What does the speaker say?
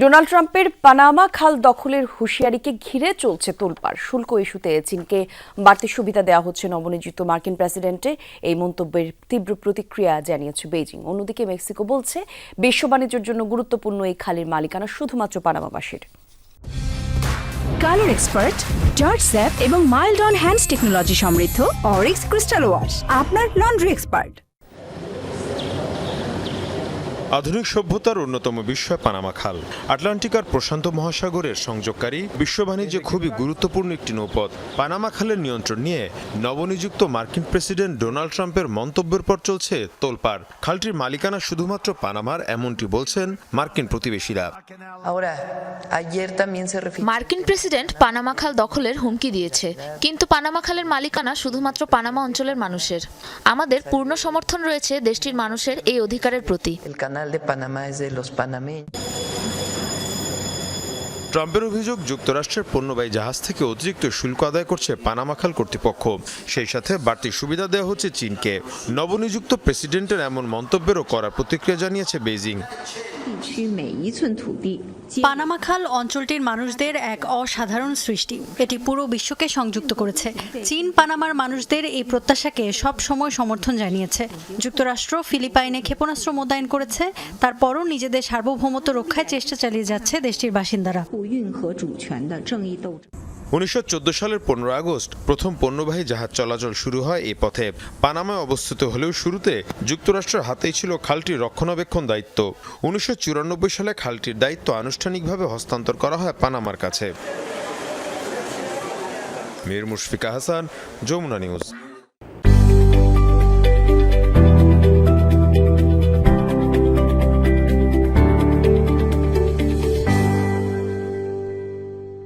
Donald ট্রাম্পের Panama খাল দখলের হুঁশিয়ারিকে ঘিরে চলছে তোলপাড়। শুল্ক ইস্যুতে চীনকে বাড়তি সুবিধা দেওয়া হচ্ছে নবনিযুক্ত মার্কিন প্রেসিডেন্টে। এই মন্তব্যের তীব্র প্রতিক্রিয়া জানিয়েছে বেইজিং। অন্যদিকে মেক্সিকো বলছে, বিশ্ব বাণিজ্যের জন্য গুরুত্বপূর্ণ এই খালের মালিকানা শুধুমাত্র পানামাবাসীর। কালার এক্সপার্ট জর্জ স্যাপ এবং মাইল্ড অন হ্যান্ডস টেকনোলজি সমৃদ্ধ, অরিক্স ক্রিস্টাল ওয়াশ, আপনার লন্ড্রি এক্সপার্ট। আধুনিক সভ্যতার অন্যতম বিষয় পানামা খাল। আটলান্টিক আর প্রশান্ত মহাসাগরের সংযোগকারী বিশ্ব বাণিজ্যে খুবই গুরুত্বপূর্ণ একটি নৌপথ। পানামা খালের নিয়ন্ত্রণ নিয়ে নবনিযুক্ত মার্কিন প্রেসিডেন্ট ডোনাল্ড ট্রাম্পের মন্তব্যের পর চলছে তোলপাড়। খালটির মালিকানা শুধুমাত্র পানামার এমনটি বলছেন মার্কিন প্রতিবেশীরা. মার্কিন প্রেসিডেন্ট পানামা খাল দখলের হুমকি দিয়েছে কিন্তু পানামা খালের মালিকানা শুধুমাত্র পানামা অঞ্চলের মানুষের। আমাদের পূর্ণ সমর্থন রয়েছে দেশটির মানুষের এই অধিকারের প্রতি। canal de Panamá es de los panameños. ট্রাম্পের অভিযোগ, যুক্তরাষ্ট্রের পণ্যবাহী জাহাজ থেকে অতিরিক্ত শুল্ক আদায় করছে পানামা খাল কর্তৃপক্ষ। সেই সাথে বাড়তি সুবিধা দেওয়া হচ্ছে চীনকে। নবনিযুক্ত প্রেসিডেন্টের এমন মন্তব্যেরও করা প্রতিক্রিয়া জানিয়েছে বেজিং পানামা খাল অঞ্চলটির মানুষদের এক অসাধারণ সৃষ্টি। এটি পুরো বিশ্বকে সংযুক্ত করেছে। চীন পানামার মানুষদের এই প্রত্যাশাকে সব সময় সমর্থন জানিয়েছে। যুক্তরাষ্ট্র ফিলিপাইনে ক্ষেপণাস্ত্র মোতায়েন করেছে। তারপরও নিজেদের সার্বভৌমত্ব রক্ষায় চেষ্টা চালিয়ে যাচ্ছে দেশটির বাসিন্দারা। উনিশশো চোদ্দ সালের পনেরো আগস্ট প্রথম পণ্যবাহী জাহাজ চলাচল শুরু হয় এই পথে। পানামায় অবস্থিত হলেও শুরুতে যুক্তরাষ্ট্রের হাতেই ছিল খালটির রক্ষণাবেক্ষণ দায়িত্ব। উনিশশো চুরানব্বই সালে খালটির দায়িত্ব আনুষ্ঠানিকভাবে হস্তান্তর করা হয় পানামার কাছে। মীর মুশফিকা হাসান যমুনা নিউজ।